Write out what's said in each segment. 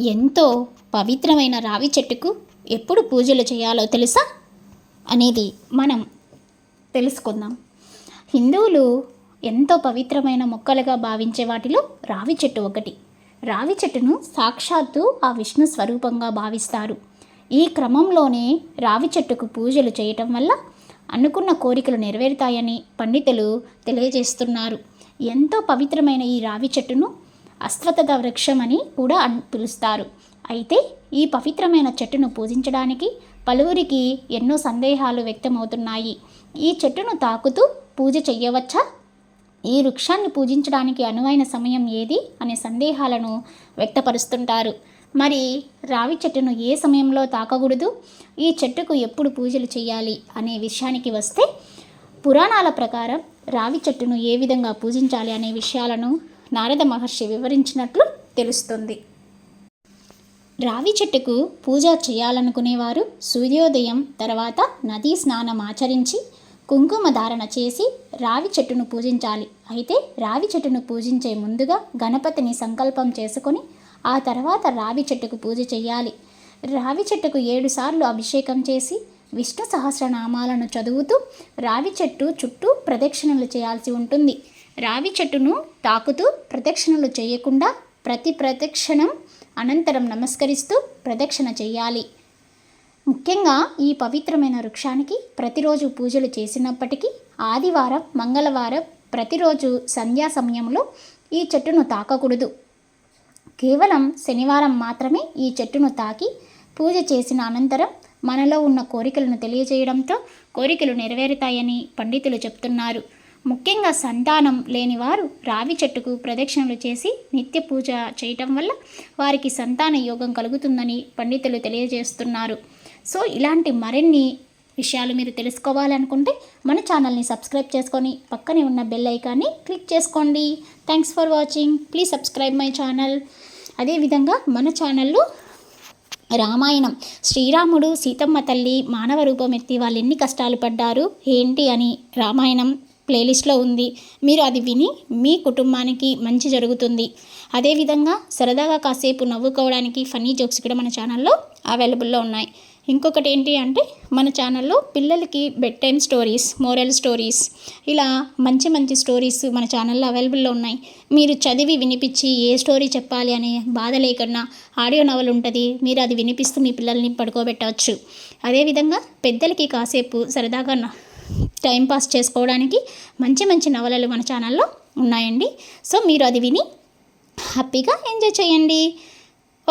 ఎంతో పవిత్రమైన రావి చెట్టుకు ఎప్పుడు పూజలు చేయాలో తెలుసా? అనేది మనం తెలుసుకుందాం. హిందువులు ఎంతో పవిత్రమైన మొక్కలుగా భావించే వాటిలో రావి చెట్టు ఒకటి. రావి చెట్టును సాక్షాత్తు ఆ విష్ణు స్వరూపంగా భావిస్తారు. ఈ క్రమంలోనే రావి చెట్టుకు పూజలు చేయటం వల్ల అనుకున్న కోరికలు నెరవేరుతాయని పండితులు తెలియజేస్తున్నారు. ఎంతో పవిత్రమైన ఈ రావి చెట్టును అశ్వత్థ వృక్షం అని కూడా పిలుస్తారు. అయితే ఈ పవిత్రమైన చెట్టును పూజించడానికి పలువురికి ఎన్నో సందేహాలు వ్యక్తమవుతున్నాయి. ఈ చెట్టును తాకుతూ పూజ చెయ్యవచ్చా? ఈ వృక్షాన్ని పూజించడానికి అనువైన సమయం ఏది అనే సందేహాలను వ్యక్తపరుస్తుంటారు. మరి రావి చెట్టును ఏ సమయంలో తాకకూడదు? ఈ చెట్టుకు ఎప్పుడు పూజలు చేయాలి అనే విషయానికి వస్తే పురాణాల ప్రకారం రావి చెట్టును ఏ విధంగా పూజించాలి అనే విషయాలను నారద మహర్షి వివరించినట్లు తెలుస్తుంది. రావి చెట్టుకు పూజ చేయాలనుకునేవారు సూర్యోదయం తర్వాత నదీ స్నానం ఆచరించి కుంకుమ ధారణ చేసి రావి చెట్టును పూజించాలి. అయితే రావి చెట్టును పూజించే ముందుగా గణపతిని సంకల్పం చేసుకొని ఆ తర్వాత రావి చెట్టుకు పూజ చేయాలి. రావి చెట్టుకు ఏడుసార్లు అభిషేకం చేసి విష్ణు సహస్రనామాలను చదువుతూ రావి చెట్టు చుట్టూ ప్రదక్షిణలు చేయాల్సి ఉంటుంది. రావి చెట్టును తాకుతూ ప్రదక్షిణలు చేయకుండా ప్రతి ప్రదక్షిణం అనంతరం నమస్కరిస్తూ ప్రదక్షిణ చేయాలి. ముఖ్యంగా ఈ పవిత్రమైన వృక్షానికి ప్రతిరోజు పూజలు చేసినప్పటికీ ఆదివారం మంగళవారం ప్రతిరోజు సంధ్యా సమయంలో ఈ చెట్టును తాకకూడదు. కేవలం శనివారం మాత్రమే ఈ చెట్టును తాకి పూజ చేసిన అనంతరం మనలో ఉన్న కోరికలను తెలియజేయడంతో కోరికలు నెరవేరుతాయని పండితులు చెప్తున్నారు. ముఖ్యంగా సంతానం లేనివారు రావి చెట్టుకు ప్రదక్షిణలు చేసి నిత్య పూజ చేయటం వల్ల వారికి సంతాన యోగం కలుగుతుందని పండితులు తెలియజేస్తున్నారు. సో ఇలాంటి మరిన్ని విషయాలు మీరు తెలుసుకోవాలనుకుంటే మన ఛానల్ని సబ్స్క్రైబ్ చేసుకొని పక్కనే ఉన్న బెల్ ఐకాన్ని క్లిక్ చేసుకోండి. Thanks for watching. Please subscribe my channel. అదేవిధంగా మన ఛానల్లో రామాయణం శ్రీరాముడు సీతమ్మ తల్లి మానవ రూపం ఎత్తి వాళ్ళు ఎన్ని కష్టాలు పడ్డారు ఏంటి అని రామాయణం ప్లేలిస్ట్లో ఉంది. మీరు అది విని మీ కుటుంబానికి మంచి జరుగుతుంది. అదేవిధంగా సరదాగా కాసేపు నవ్వుకోవడానికి ఫన్నీ జోక్స్ కూడా మన ఛానల్లో అవైలబుల్లో ఉన్నాయి. ఇంకొకటి ఏంటి అంటే మన ఛానల్లో పిల్లలకి bed time stories moral stories ఇలా మంచి మంచి స్టోరీస్ మన ఛానల్లో అవైలబుల్లో ఉన్నాయి. మీరు చదివి వినిపించి ఏ స్టోరీ చెప్పాలి అనే బాధ లేకుండా ఆడియో నవల్ ఉంటుంది. మీరు అది వినిపిస్తూ మీ పిల్లల్ని పడుకోబెట్టవచ్చు. అదేవిధంగా పెద్దలకి కాసేపు సరదాగా టైం పాస్ చేసుకోవడానికి మంచి మంచి నవలలు మన ఛానల్లో ఉన్నాయండి. సో మీరు అది విని హ్యాపీగా ఎంజాయ్ చేయండి.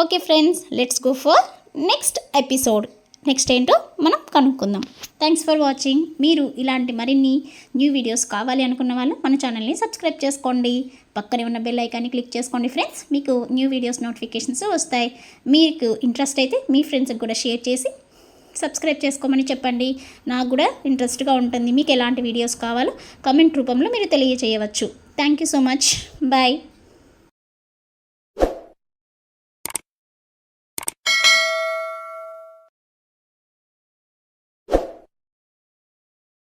Okay friends let's go for next episode. Next ఏంటో మనం కనుక్కుందాం. Thanks for watching. మీరు ఇలాంటి మరిన్ని న్యూ వీడియోస్ కావాలి అనుకున్న వాళ్ళు మన ఛానల్ని సబ్స్క్రైబ్ చేసుకోండి. పక్కనే ఉన్న బెల్ ఐకాన్ని క్లిక్ చేసుకోండి ఫ్రెండ్స్. మీకు న్యూ వీడియోస్ నోటిఫికేషన్స్ వస్తాయి. మీకు ఇంట్రెస్ట్ అయితే మీ ఫ్రెండ్స్కి కూడా షేర్ చేసి సబ్స్క్రైబ్ చేసుకోమని చెప్పండి. నాకు కూడా ఇంట్రెస్ట్గా ఉంటుంది. మీకు ఎలాంటి వీడియోస్ కావాలో కమెంట్ రూపంలో మీరు తెలియజేయవచ్చు thank you so much. Bye.